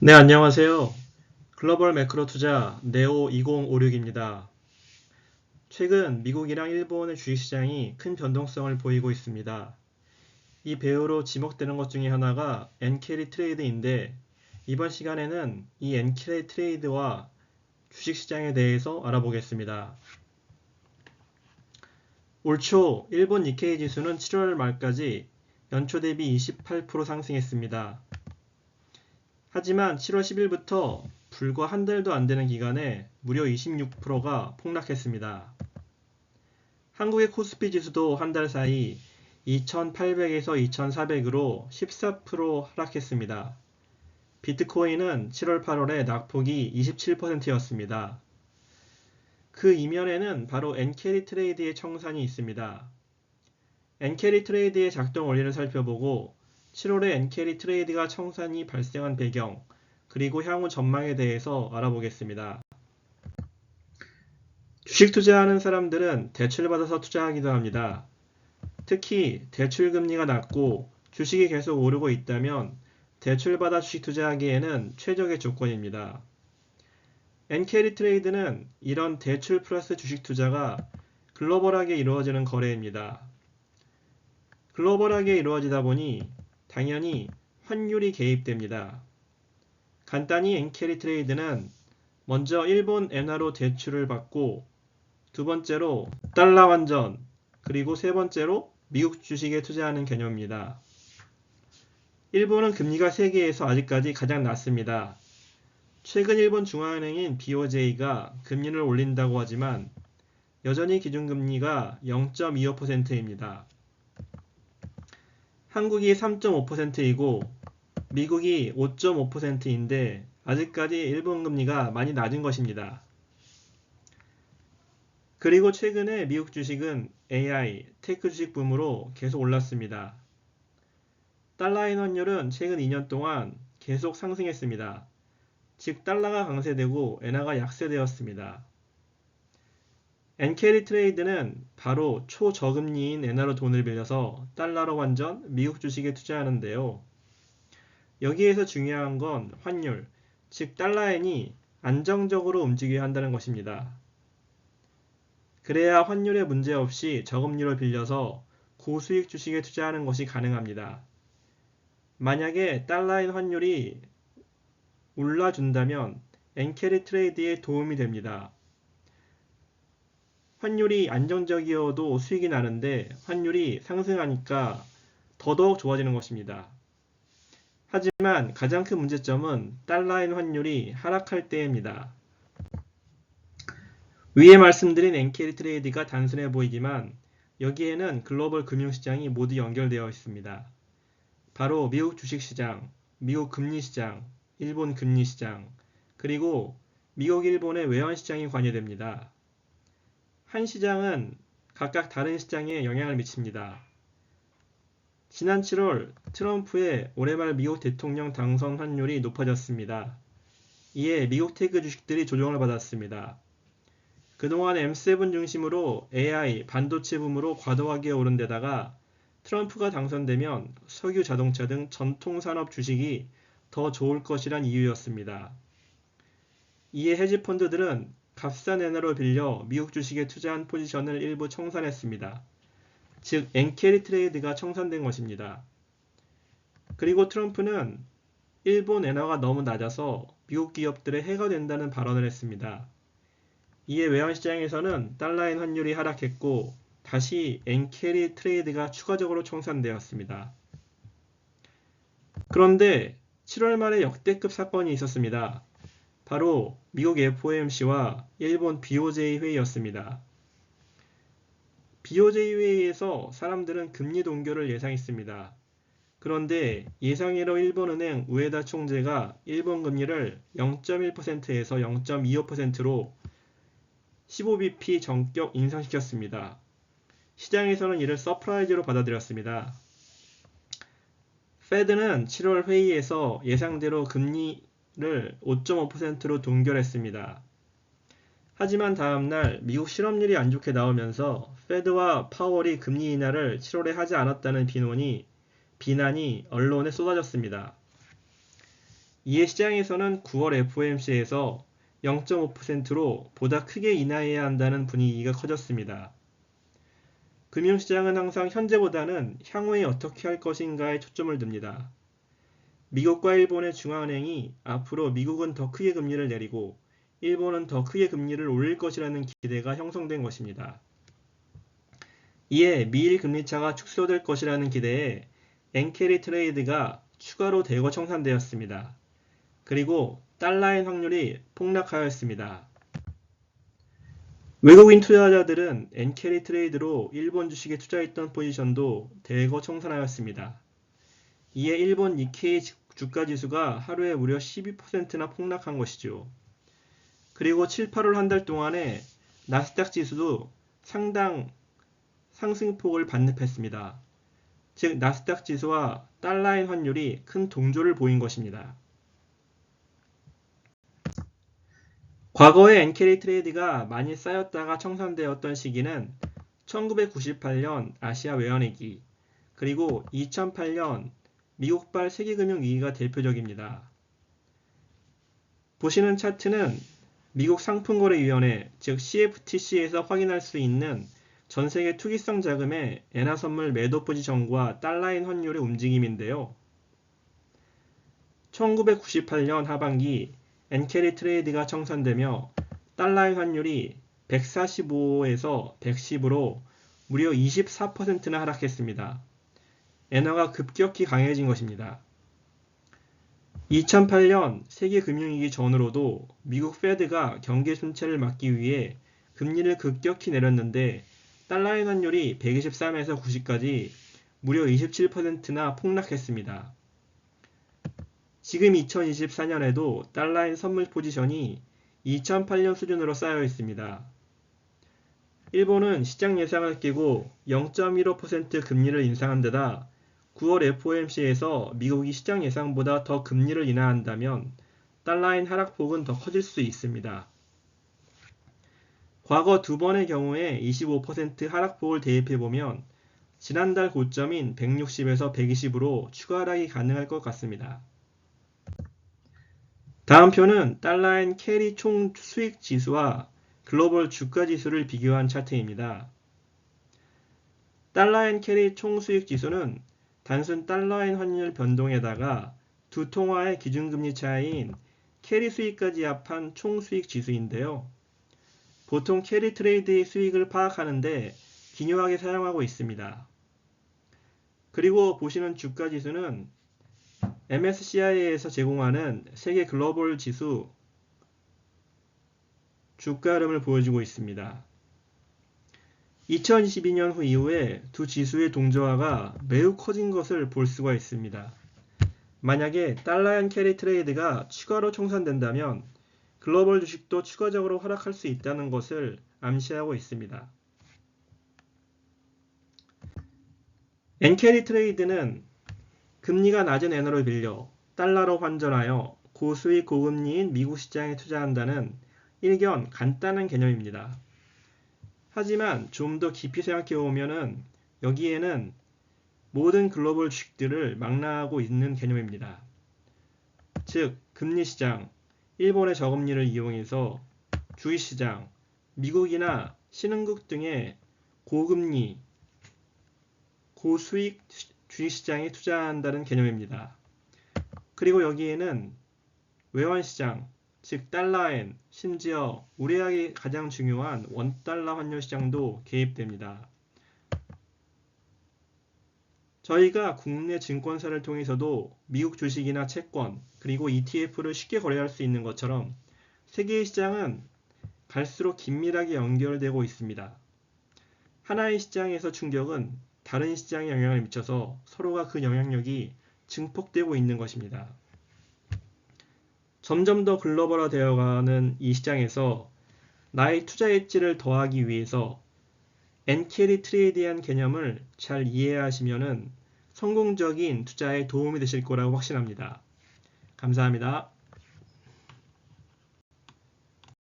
네, 안녕하세요. 글로벌 매크로 투자 네오 2056입니다. 최근 미국이랑 일본의 주식시장이 큰 변동성을 보이고 있습니다. 이 배우로 지목되는 것 중에 하나가 엔캐리 트레이드인데 이번 시간에는 이 엔캐리 트레이드와 주식시장에 대해서 알아보겠습니다. 올 초 일본 니케이 지수는 7월 말까지 연초 대비 28% 상승했습니다. 하지만 7월 10일부터 불과 한 달도 안 되는 기간에 무려 26%가 폭락했습니다. 한국의 코스피 지수도 한 달 사이 2800에서 2400으로 14% 하락했습니다. 비트코인은 7월 8월에 낙폭이 27%였습니다. 그 이면에는 바로 엔캐리 트레이드의 청산이 있습니다. 엔캐리 트레이드의 작동 원리를 살펴보고 7월에 엔캐리 트레이드가 청산이 발생한 배경, 그리고 향후 전망에 대해서 알아보겠습니다. 주식 투자하는 사람들은 대출을 받아서 투자하기도 합니다. 특히 대출 금리가 낮고 주식이 계속 오르고 있다면 대출받아 주식 투자하기에는 최적의 조건입니다. 엔캐리 트레이드는 이런 대출 플러스 주식 투자가 글로벌하게 이루어지는 거래입니다. 글로벌하게 이루어지다 보니 당연히 환율이 개입됩니다. 간단히 엔캐리 트레이드는 먼저 일본 엔화로 대출을 받고 두 번째로 달러 환전 그리고 세 번째로 미국 주식에 투자하는 개념입니다. 일본은 금리가 세계에서 아직까지 가장 낮습니다. 최근 일본 중앙은행인 BOJ가 금리를 올린다고 하지만 여전히 기준금리가 0.25%입니다. 한국이 3.5%이고 미국이 5.5%인데 아직까지 일본 금리가 많이 낮은 것입니다. 그리고 최근에 미국 주식은 AI, 테크 주식 붐으로 계속 올랐습니다. 달러인 환율은 최근 2년 동안 계속 상승했습니다. 즉 달러가 강세되고 엔화가 약세되었습니다. 엔캐리 트레이드는 바로 초저금리인 엔화로 돈을 빌려서 달러로 환전, 미국 주식에 투자하는데요. 여기에서 중요한 건 환율, 즉 달러엔이 안정적으로 움직여야 한다는 것입니다. 그래야 환율에 문제없이 저금리로 빌려서 고수익 주식에 투자하는 것이 가능합니다. 만약에 달러인 환율이 올라준다면 엔캐리 트레이드에 도움이 됩니다. 환율이 안정적이어도 수익이 나는데 환율이 상승하니까 더더욱 좋아지는 것입니다. 하지만 가장 큰 문제점은 달러인 환율이 하락할 때입니다. 위에 말씀드린 엔캐리 트레이드가 단순해 보이지만 여기에는 글로벌 금융시장이 모두 연결되어 있습니다. 바로 미국 주식시장, 미국 금리시장, 일본 금리시장, 그리고 미국 일본의 외환시장이 관여됩니다. 한 시장은 각각 다른 시장에 영향을 미칩니다. 지난 7월 트럼프의 올해 말 미국 대통령 당선 환율이 높아졌습니다. 이에 미국 테크 주식들이 조정을 받았습니다. 그동안 M7 중심으로 AI, 반도체 붐으로 과도하게 오른 데다가 트럼프가 당선되면 석유 자동차 등 전통 산업 주식이 더 좋을 것이란 이유였습니다. 이에 헤지펀드들은 값싼 엔화로 빌려 미국 주식에 투자한 포지션을 일부 청산했습니다. 즉 엔캐리 트레이드가 청산된 것입니다. 그리고 트럼프는 일본 엔화가 너무 낮아서 미국 기업들의 해가 된다는 발언을 했습니다. 이에 외환시장에서는 달러인 환율이 하락했고 다시 엔캐리 트레이드가 추가적으로 청산되었습니다. 그런데 7월 말에 역대급 사건이 있었습니다. 바로 미국 FOMC와 일본 BOJ 회의였습니다. BOJ 회의에서 사람들은 금리 동결을 예상했습니다. 그런데 예상외로 일본은행 우에다 총재가 일본 금리를 0.1%에서 0.25%로 15bp 전격 인상시켰습니다. 시장에서는 이를 서프라이즈로 받아들였습니다. 페드는 7월 회의에서 예상대로 금리 를 5.5%로 동결했습니다. 하지만 다음날 미국 실업률이 안 좋게 나오면서 페드와 파월이 금리 인하를 7월에 하지 않았다는 비난이, 비난이 언론에 쏟아졌습니다. 이에 시장에서는 9월 FOMC에서 0.5%로 보다 크게 인하해야 한다는 분위기가 커졌습니다. 금융시장은 항상 현재보다는 향후에 어떻게 할 것인가에 초점을 둡니다. 미국과 일본의 중앙은행이 앞으로 미국은 더 크게 금리를 내리고 일본은 더 크게 금리를 올릴 것이라는 기대가 형성된 것입니다. 이에 미일 금리차가 축소될 것이라는 기대에 엔캐리 트레이드가 추가로 대거 청산되었습니다. 그리고 달러의 확률이 폭락하였습니다. 외국인 투자자들은 엔캐리 트레이드로 일본 주식에 투자했던 포지션도 대거 청산하였습니다. 이에 일본 니케이 주가 지수가 하루에 무려 12%나 폭락한 것이죠. 그리고 7, 8월 한 달 동안에 나스닥 지수도 상당 상승폭을 반납했습니다. 즉 나스닥 지수와 달러의 환율이 큰 동조를 보인 것입니다. 과거에 엔캐리 트레이드가 많이 쌓였다가 청산되었던 시기는 1998년 아시아 외환위기 그리고 2008년 미국발 세계금융위기가 대표적입니다. 보시는 차트는 미국 상품거래위원회 즉 CFTC에서 확인할 수 있는 전 세계 투기성 자금의 엔화 선물 매도 포지션과 달러인 환율의 움직임인데요. 1998년 하반기 엔캐리 트레이드가 청산되며 달러의 환율이 145에서 110으로 무려 24%나 하락했습니다. 엔화가 급격히 강해진 것입니다. 2008년 세계 금융위기 전으로도 미국 페드가 경기 순체를 막기 위해 금리를 급격히 내렸는데 달러의 환율이 123에서 90까지 무려 27%나 폭락했습니다. 지금 2024년에도 달러인 선물 포지션이 2008년 수준으로 쌓여 있습니다. 일본은 시장 예상을 깨고 0.15% 금리를 인상한 데다 9월 FOMC에서 미국이 시장 예상보다 더 금리를 인하한다면 달러인 하락폭은 더 커질 수 있습니다. 과거 두 번의 경우에 25% 하락폭을 대입해보면 지난달 고점인 160에서 120으로 추가 하락이 가능할 것 같습니다. 다음 표는 달러엔 캐리 총 수익 지수와 글로벌 주가 지수를 비교한 차트입니다. 달러엔 캐리 총 수익 지수는 단순 달러엔 환율 변동에다가 두 통화의 기준금리 차이인 캐리 수익까지 합한 총 수익 지수인데요. 보통 캐리 트레이드의 수익을 파악하는데 기묘하게 사용하고 있습니다. 그리고 보시는 주가 지수는 MSCI에서 제공하는 세계 글로벌 지수 주가 흐름을 보여주고 있습니다. 2022년 후 이후에 두 지수의 동조화가 매우 커진 것을 볼 수가 있습니다. 만약에 달러엔 캐리 트레이드가 추가로 청산된다면 글로벌 주식도 추가적으로 하락할 수 있다는 것을 암시하고 있습니다. 엔캐리 트레이드는 금리가 낮은 엔화로 빌려 달러로 환전하여 고수익 고금리인 미국 시장에 투자한다는 일견 간단한 개념입니다. 하지만 좀 더 깊이 생각해 보면은 여기에는 모든 글로벌 주식들을 망라하고 있는 개념입니다. 즉, 금리 시장, 일본의 저금리를 이용해서 주식 시장, 미국이나 신흥국 등의 고금리, 고수익 주식 시장에 투자한다는 개념입니다. 그리고 여기에는 외환 시장, 즉 달러엔, 심지어 우리에게 가장 중요한 원달러 환율 시장도 개입됩니다. 저희가 국내 증권사를 통해서도 미국 주식이나 채권, 그리고 ETF를 쉽게 거래할 수 있는 것처럼 세계의 시장은 갈수록 긴밀하게 연결되고 있습니다. 하나의 시장에서 충격은 다른 시장에 영향을 미쳐서 서로가 그 영향력이 증폭되고 있는 것입니다. 점점 더 글로벌화 되어가는 이 시장에서 나의 투자 엣지를 더하기 위해서 엔캐리 트레이드한 개념을 잘 이해하시면 성공적인 투자에 도움이 되실 거라고 확신합니다. 감사합니다.